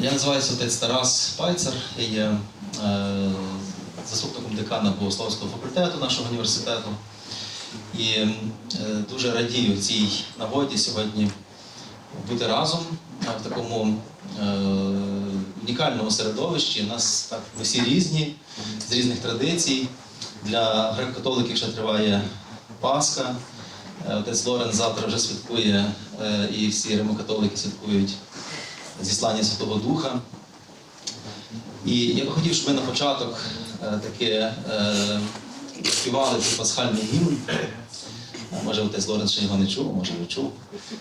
Я називаюся отець Тарас Пайцер, я є е, заступником декана Богословського факультету нашого університету. І е, дуже радію цій нагоді сьогодні бути разом е, в такому е, унікальному середовищі. У Нас так ми всі різні, з різних традицій. Для греко-католиків ще триває Пасха. Е, Отець Лорен завтра вже святкує, е, і всі римокатолики святкують зіслання Святого Духа. І я би хотів, щоб ми на початок е, таки е, співали цей пасхальний гімн. Може, отець Лоренц ще його не чув, може не чув.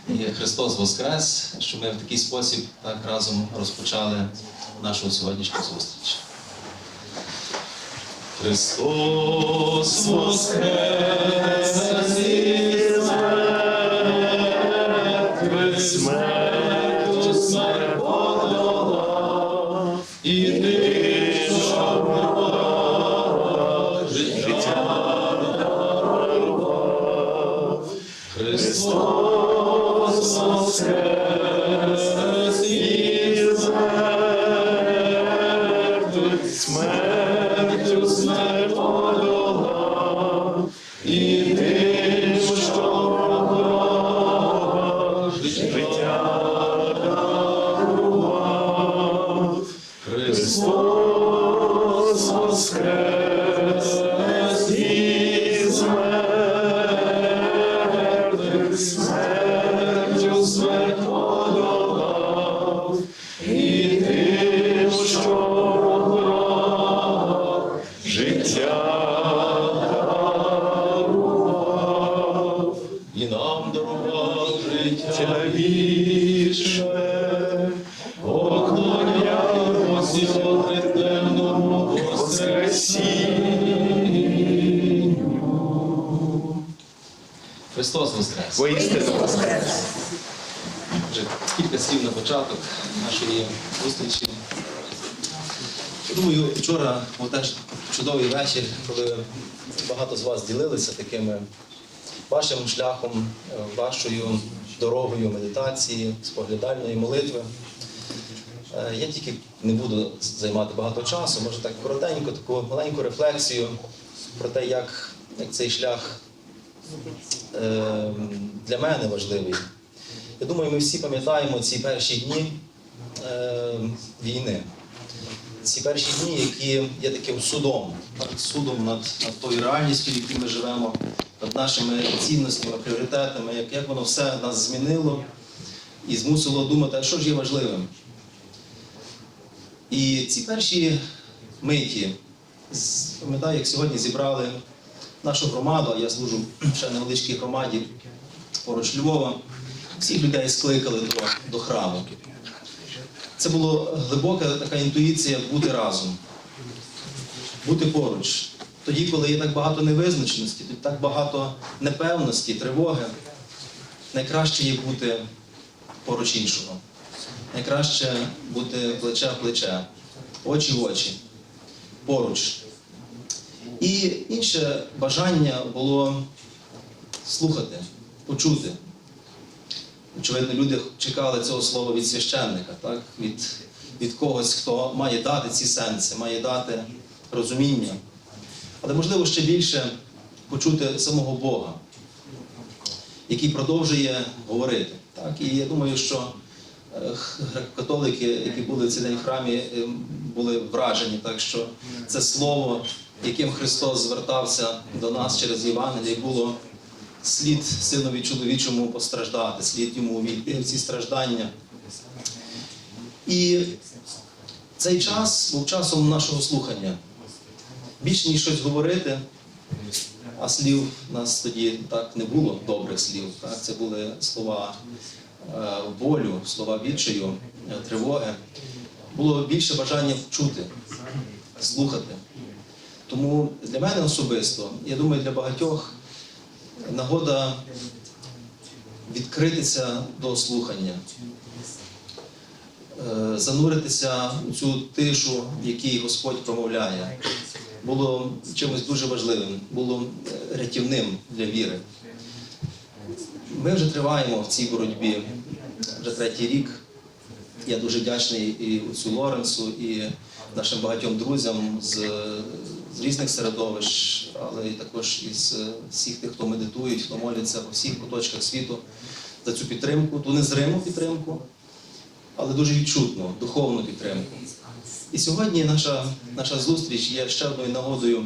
І Христос Воскрес, що ми в такий спосіб так разом розпочали нашу сьогоднішню зустріч. Христос Воскрес і ти, ворог, життя. Христос Воскрес із мертвих, смертю смерть і тим, що життя смертю подолав, і тим, що ворог, життя і нам дарував життя Христос Воскрес! Воістину Вже кілька слів на початок нашої зустрічі. Думаю, вчора був теж чудовий вечір, коли багато з вас ділилися такими вашим шляхом, е, вашою дорогою медитації, споглядальної молитви. Е, Я тільки не буду займати багато часу, може так коротенько, таку маленьку рефлексію про те, як, як цей шлях для мене важливий. Я думаю, ми всі пам'ятаємо ці перші дні е, війни. Ці перші дні, які є таким судом, судом над, над тою реальністю, в якій ми живемо, над нашими цінностями, пріоритетами, як, як воно все нас змінило і змусило думати, а що ж є важливим. І ці перші миті, пам'ятаю, як сьогодні зібрали нашу громаду, я служу ще невеличкій громаді поруч Львова, всіх людей скликали до, до храму. Це була глибока така інтуїція бути разом, бути поруч. Тоді, коли є так багато невизначеності, тоді так багато непевності, тривоги, найкраще є бути поруч іншого. Найкраще бути плече в плече, очі в очі, поруч. І інше бажання було слухати, почути. Очевидно, люди чекали цього слова від священника, так? від, від когось, хто має дати ці сенси, має дати розуміння. Але можливо ще більше почути самого Бога, який продовжує говорити. Так? І я думаю, що е, католики, які були цей день в храмі, е, були вражені, так що це слово, яким Христос звертався до нас через Євангеліє, було слід синові чоловічому постраждати, слід йому увійти в ці страждання. І цей час був часом нашого слухання. Більше ніж щось говорити, а слів у нас тоді так не було добрих слів. Так? Це були слова е, болю, слова відчаю, е, тривоги. Було більше бажання чути, слухати. Тому для мене особисто, я думаю, для багатьох нагода відкритися до слухання, е, зануритися у цю тишу, в якій Господь промовляє, було чимось дуже важливим, було рятівним для віри. Ми вже триваємо в цій боротьбі вже третій рік. Я дуже вдячний і отцю Лоренсу, і нашим багатьом друзям з, з різних середовищ, але і також із е, всіх тих, хто медитують, хто моляться по всіх куточках світу за цю підтримку, ту незриму підтримку, але дуже відчутну, духовну підтримку. І сьогодні наша, наша зустріч є ще одною нагодою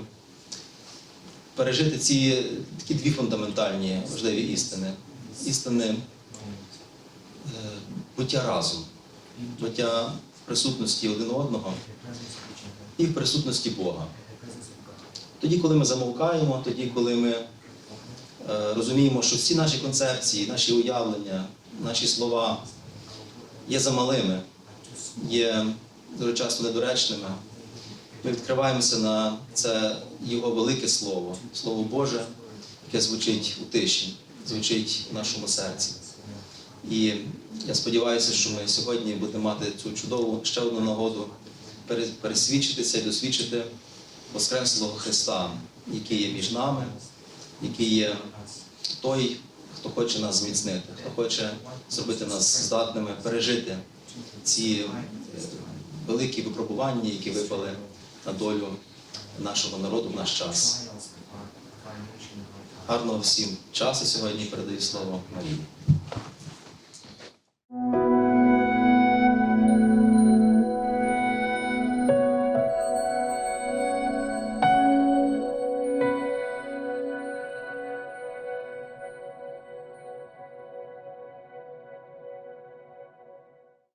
пережити ці такі дві фундаментальні важливі істини. Істини е, буття разом, буття присутності один одного і в присутності Бога. Тоді, коли ми замовкаємо, тоді, коли ми е, розуміємо, що всі наші концепції, наші уявлення, наші слова є замалими, є дуже часто недоречними, ми відкриваємося на це Його велике Слово, Слово Боже, яке звучить у тиші, звучить в нашому серці. І я сподіваюся, що ми сьогодні будемо мати цю чудову ще одну нагоду пересвідчитися і досвідчити Воскреслого Христа, який є між нами, який є той, хто хоче нас зміцнити, хто хоче зробити нас здатними пережити ці е, великі випробування, які випали на долю нашого народу в наш час. Гарного всім часу сьогодні передаю слово Марії.